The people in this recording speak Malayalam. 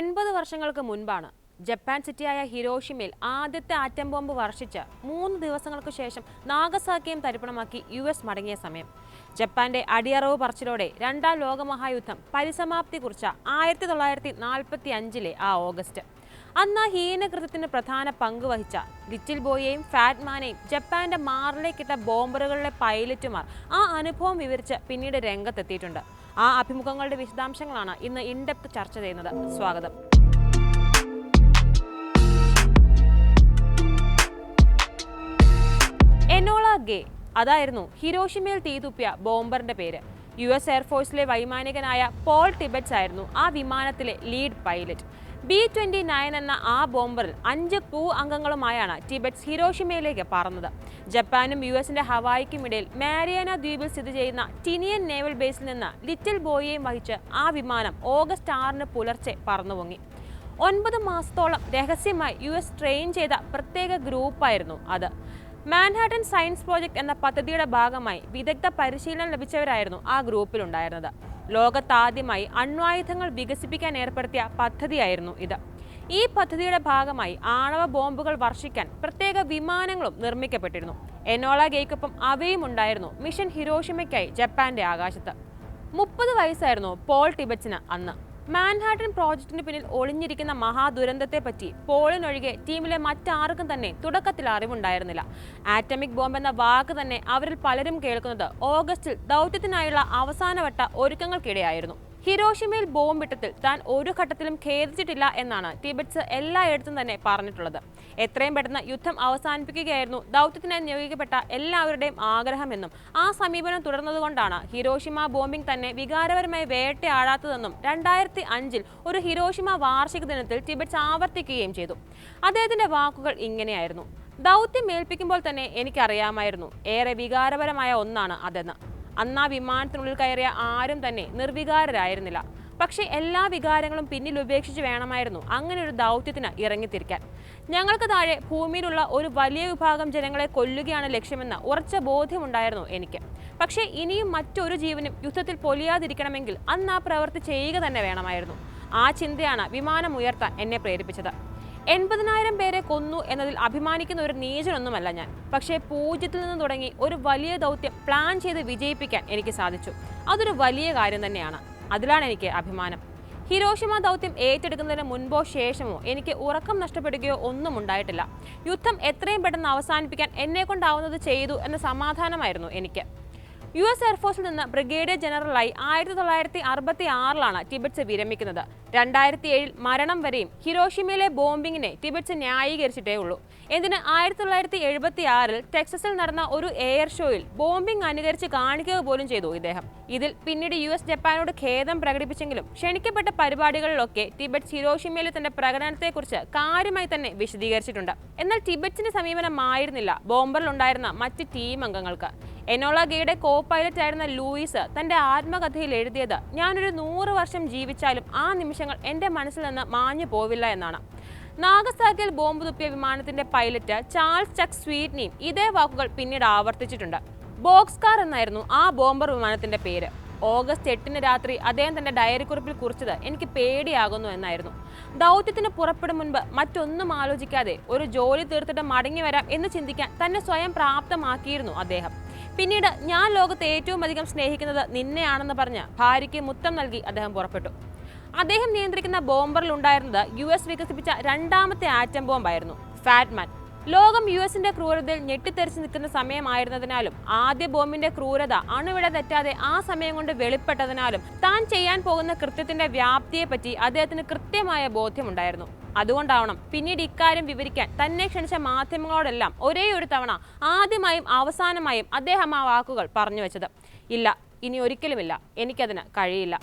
എൺപത് വർഷങ്ങൾക്ക് മുൻപാണ് ജപ്പാൻ സിറ്റിയായ ഹിരോഷിമയിൽ ആദ്യത്തെ ആറ്റം ബോംബ് വർഷിച്ച് മൂന്ന് ദിവസങ്ങൾക്ക് ശേഷം നാഗസാക്കിയും തരിപ്പണമാക്കി യു എസ് മടങ്ങിയ സമയം. ജപ്പാന്റെ അടിയറവ് പറച്ചിലോടെ രണ്ടാം ലോകമഹായുദ്ധം പരിസമാപ്തി കുറിച്ച ആയിരത്തി തൊള്ളായിരത്തി നാൽപ്പത്തി അഞ്ചിലെ ആ ഓഗസ്റ്റ്. അന്ന് ആ ഹീനകൃത്യത്തിന് പ്രധാന പങ്ക് വഹിച്ച ലിറ്റിൽ ബോയെയും ഫാറ്റ്മാനെയും ജപ്പാന്റെ മാറിലേക്കിട്ട ബോംബറുകളിലെ പൈലറ്റുമാർ ആ അനുഭവം വിവരിച്ച് പിന്നീട് രംഗത്തെത്തിയിട്ടുണ്ട്. ആ അഭിമുഖങ്ങളുടെ വിശദാംശങ്ങളാണ് ഇന്ന് ഇൻഡെപ്ത് ചർച്ച ചെയ്യുന്നത്. സ്വാഗതം. എനോള ഗേ അതായിരുന്നു ഹിരോഷിമയിൽ തീതുപ്പിയ ബോംബറിന്റെ പേര്. യു എസ് എയർഫോഴ്സിലെ വൈമാനികനായ പോൾ ടിബറ്റ്സ് ആയിരുന്നു ആ വിമാനത്തിലെ lead pilot. B twenty nine എന്ന ആ ബോംബറിൽ അഞ്ച് ക്രൂ അംഗങ്ങളുമായാണ് ടിബറ്റ്സ് ഹിരോഷിമയിലേക്ക് പറന്നത്. ജപ്പാനും യു എസിന്റെ ഹവായിക്കും ഇടയിൽ മാരിയാന ദ്വീപിൽ സ്ഥിതി ചെയ്യുന്ന ടിനിയൻ നേവൽ ബേസിൽ നിന്ന് ലിറ്റിൽ ബോയിയെയും വഹിച്ച് ആ വിമാനം ഓഗസ്റ്റ് ആറിന് പുലർച്ചെ പറന്നുപൊങ്ങി. ഒൻപത് മാസത്തോളം രഹസ്യമായി യു എസ് ട്രെയിൻ ചെയ്ത പ്രത്യേക ഗ്രൂപ്പായിരുന്നു അത്. മാൻഹാട്ടൻ സയൻസ് പ്രോജക്ട് എന്ന പദ്ധതിയുടെ ഭാഗമായി വിദഗ്ധ പരിശീലനം ലഭിച്ചവരായിരുന്നു ആ ഗ്രൂപ്പിലുണ്ടായിരുന്നത്. ലോകത്താദ്യമായി അണ്വായുധങ്ങൾ വികസിപ്പിക്കാൻ ഏർപ്പെടുത്തിയ പദ്ധതിയായിരുന്നു ഇത്. ഈ പദ്ധതിയുടെ ഭാഗമായി ആണവ ബോംബുകൾ വർഷിക്കാൻ പ്രത്യേക വിമാനങ്ങളും നിർമ്മിക്കപ്പെട്ടിരുന്നു. എനോള ഗേക്കൊപ്പം അവയും ഉണ്ടായിരുന്നു മിഷൻ ഹിരോഷിമയ്ക്കായി ജപ്പാന്റെ ആകാശത്ത്. മുപ്പത് വയസ്സായിരുന്നു പോൾ ടിബച്ചിന് അന്ന്. മാൻഹാട്ടൻ പ്രോജക്റ്റിന് പിന്നിൽ ഒളിഞ്ഞിരിക്കുന്ന മഹാദുരന്തത്തെപ്പറ്റി പോളിനൊഴികെ ടീമിലെ മറ്റാർക്കും തന്നെ തുടക്കത്തിൽ അറിവുണ്ടായിരുന്നില്ല. ആറ്റമിക് ബോംബ് എന്ന വാക്ക് തന്നെ അവരിൽ പലരും കേൾക്കുന്നത് ഓഗസ്റ്റിൽ ദൗത്യത്തിനായുള്ള അവസാനവട്ട ഒരുക്കങ്ങൾക്കിടെയായിരുന്നു. ഹിരോഷിമയിൽ ബോംബിട്ടത്തിൽ താൻ ഒരു ഘട്ടത്തിലും ഖേദിച്ചിട്ടില്ല എന്നാണ് ടിബറ്റ്സ് എല്ലായിടത്തും തന്നെ പറഞ്ഞിട്ടുള്ളത്. എത്രയും പെട്ടെന്ന് യുദ്ധം അവസാനിപ്പിക്കുകയായിരുന്നു ദൗത്യത്തിനായി നിയോഗിക്കപ്പെട്ട എല്ലാവരുടെയും ആഗ്രഹമെന്നും ആ സമീപനം തുടർന്നതുകൊണ്ടാണ് ഹിരോഷിമ ബോംബിംഗ് തന്നെ വികാരപരമായി വേട്ടയാടാത്തതെന്നും രണ്ടായിരത്തി അഞ്ചിൽ ഒരു ഹിരോഷിമ വാർഷിക ദിനത്തിൽ ടിബറ്റ്സ് ആവർത്തിക്കുകയും ചെയ്തു. അദ്ദേഹത്തിന്റെ വാക്കുകൾ ഇങ്ങനെയായിരുന്നു. ദൗത്യം ഏൽപ്പിക്കുമ്പോൾ തന്നെ എനിക്കറിയാമായിരുന്നു. ഏറെ വികാരപരമായ ഒന്നാണ് അതെന്ന്. അന്ന് ആ വിമാനത്തിനുള്ളിൽ കയറിയ ആരും തന്നെ നിർവികാരരായിരുന്നില്ല. പക്ഷേ എല്ലാ വികാരങ്ങളും പിന്നിൽ ഉപേക്ഷിച്ച് വേണമായിരുന്നു അങ്ങനെ ഒരു ദൗത്യത്തിന് ഇറങ്ങിത്തിരിക്കാൻ. ഞങ്ങൾക്ക് താഴെ ഭൂമിയിലുള്ള ഒരു വലിയ വിഭാഗം ജനങ്ങളെ കൊല്ലുകയാണ് ലക്ഷ്യമെന്ന ഉറച്ച ബോധ്യമുണ്ടായിരുന്നു എനിക്ക്. പക്ഷേ ഇനിയും മറ്റൊരു ജീവനും യുദ്ധത്തിൽ പൊലിയാതിരിക്കണമെങ്കിൽ അന്ന് ആ പ്രവൃത്തി ചെയ്യുക തന്നെ വേണമായിരുന്നു. ആ ചിന്തയാണ് വിമാനം ഉയർത്താൻ എന്നെ പ്രേരിപ്പിച്ചത്. എൺപതിനായിരം പേരെ കൊന്നു എന്നതിൽ അഭിമാനിക്കുന്ന ഒരു നീചനൊന്നുമല്ല ഞാൻ. പക്ഷേ പൂജ്യത്തിൽ നിന്ന് തുടങ്ങി ഒരു വലിയ ദൗത്യം പ്ലാൻ ചെയ്ത് വിജയിപ്പിക്കാൻ എനിക്ക് സാധിച്ചു. അതൊരു വലിയ കാര്യം തന്നെയാണ്. അതിലാണ് എനിക്ക് അഭിമാനം. ഹിരോഷിമ ദൗത്യം ഏറ്റെടുക്കുന്നതിന് മുൻപോ ശേഷമോ എനിക്ക് ഉറക്കം നഷ്ടപ്പെടുകയോ ഒന്നും ഉണ്ടായിട്ടില്ല. യുദ്ധം എത്രയും പെട്ടെന്ന് അവസാനിപ്പിക്കാൻ എന്നെ കൊണ്ടാവുന്നത് ചെയ്തു എന്ന സമാധാനമായിരുന്നു എനിക്ക്. യു എസ് എയർഫോഴ്സിൽ നിന്ന് ബ്രിഗേഡിയർ ജനറലായി ആയിരത്തി തൊള്ളായിരത്തി അറുപത്തി ആറിലാണ് ടിബറ്റ്സ് വിരമിക്കുന്നത്. രണ്ടായിരത്തി ഏഴിൽ മരണം വരെയും ഹിരോഷിമയിലെ ബോംബിങ്ങിനെ ടിബറ്റ്സ് ന്യായീകരിച്ചിട്ടേ ഉള്ളൂ. എന്തിന് ആയിരത്തി തൊള്ളായിരത്തി എഴുപത്തി ആറിൽ ടെക്സസിൽ നടന്ന ഒരു എയർ ഷോയിൽ ബോംബിംഗ് അനുകരിച്ച് കാണിക്കുക പോലും ചെയ്തു ഇദ്ദേഹം. ഇതിൽ പിന്നീട് യു എസ് ജപ്പാനോട് ഖേദം പ്രകടിപ്പിച്ചെങ്കിലും ക്ഷണിക്കപ്പെട്ട പരിപാടികളിലൊക്കെ ടിബറ്റ്സ് ഹിരോഷിമയിലെ തന്റെ പ്രകടനത്തെക്കുറിച്ച് കാര്യമായി തന്നെ വിശദീകരിച്ചിട്ടുണ്ട്. എന്നാൽ ടിബറ്റ്സിന്റെ സമീപനമായിരുന്നില്ല ബോംബറിലുണ്ടായിരുന്ന മറ്റ് ടീം അംഗങ്ങൾക്ക്. എനോള ഗേയുടെ കോ പൈലറ്റ് ആയിരുന്ന ലൂയിസ് തന്റെ ആത്മകഥയിൽ എഴുതിയത് ഞാനൊരു നൂറ് വർഷം ജീവിച്ചാലും ആ നിമിഷങ്ങൾ എന്റെ മനസ്സിൽ നിന്ന് മാഞ്ഞു പോവില്ല എന്നാണ്. നാഗസാക്കിൽ ബോംബ് തുപ്പിയ വിമാനത്തിന്റെ പൈലറ്റ് ചാൾസ് ചക് സ്വീറ്റ്നിയും ഇതേ വാക്കുകൾ പിന്നീട് ആവർത്തിച്ചിട്ടുണ്ട്. ബോക്സ് കാർ എന്നായിരുന്നു ആ ബോംബർ വിമാനത്തിന്റെ പേര്. ഓഗസ്റ്റ് എട്ടിന് രാത്രി അദ്ദേഹം തന്റെ ഡയറി കുറിപ്പിൽ കുറിച്ചത് എനിക്ക് പേടിയാകുന്നു എന്നായിരുന്നു. ദൗത്യത്തിന് പുറപ്പെടും മുൻപ് മറ്റൊന്നും ആലോചിക്കാതെ ഒരു ജോലി തീർത്തിട്ട് മടങ്ങി വരാം എന്ന് ചിന്തിക്കാൻ തന്നെ സ്വയം പ്രാപ്തമാക്കിയിരുന്നു അദ്ദേഹം. പിന്നീട് ഞാൻ ലോകത്തെ ഏറ്റവും അധികം സ്നേഹിക്കുന്നത് നിന്നെയാണെന്ന് പറഞ്ഞ് ഭാര്യയ്ക്ക് മുത്തം നൽകി അദ്ദേഹം പുറപ്പെട്ടു. അദ്ദേഹം നിയന്ത്രിക്കുന്ന ബോംബറിൽ ഉണ്ടായിരുന്നത് യു എസ് വികസിപ്പിച്ച രണ്ടാമത്തെ ആറ്റം ബോംബായിരുന്നു ഫാറ്റ്മാൻ. ലോകം യു എസിന്റെ ക്രൂരതയിൽ ഞെട്ടിത്തെറിച്ച് നിൽക്കുന്ന സമയമായിരുന്നതിനാലും ആദ്യ ബോംബിന്റെ ക്രൂരത അണുവിട തെറ്റാതെ ആ സമയം കൊണ്ട് വെളിപ്പെട്ടതിനാലും താൻ ചെയ്യാൻ പോകുന്ന കൃത്യത്തിന്റെ വ്യാപ്തിയെപ്പറ്റി അദ്ദേഹത്തിന് കൃത്യമായ ബോധ്യമുണ്ടായിരുന്നു. അതുകൊണ്ടാവണം പിന്നീട് ഇക്കാര്യം വിവരിക്കാൻ തന്നെ ക്ഷണിച്ച മാധ്യമങ്ങളോടെല്ലാം ഒരേ ഒരു തവണ ആദ്യമായും അവസാനമായും അദ്ദേഹം ആ വാക്കുകൾ പറഞ്ഞു വെച്ചത്. ഇല്ല ഇനി ഒരിക്കലുമില്ല. എനിക്കതിന് കഴിയില്ല.